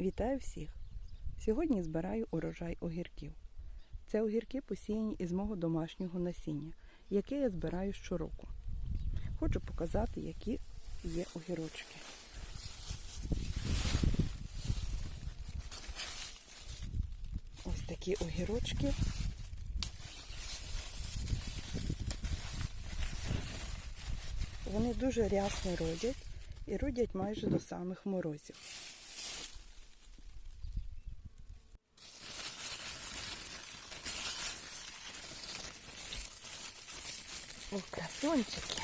Вітаю всіх! Сьогодні збираю урожай огірків. Це огірки посіяні із мого домашнього насіння, яке я збираю щороку. Хочу показати, які є огірочки. Ось такі огірочки. Вони дуже рясно родять і родять майже до самих морозів. О, красончики.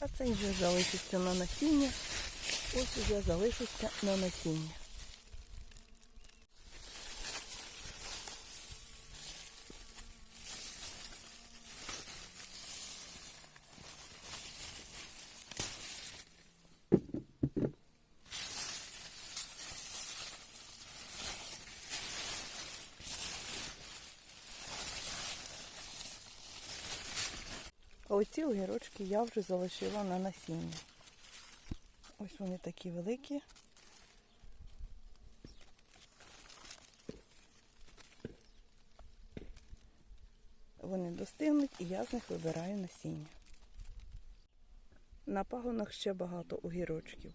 А цей вже залишиться на насіння. Ось уже залишиться на насіння. А оці огірочки я вже залишила на насіння. Ось вони такі великі. Вони достигнуть і я з них вибираю насіння. На пагонах ще багато огірочків.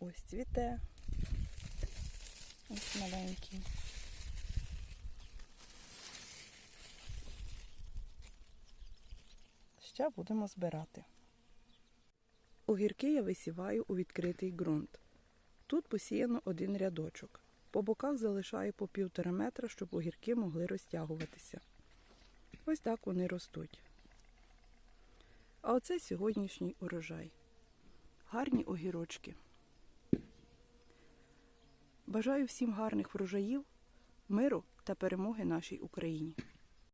Ось цвіте. Ось маленький. Ще будемо збирати. Огірки я висіваю у відкритий ґрунт. Тут посіяно один рядочок. По боках залишаю по півтора метра, щоб огірки могли розтягуватися. Ось так вони ростуть. А оце сьогоднішній урожай. Гарні огірочки. Бажаю всім гарних врожаїв, миру та перемоги нашій Україні.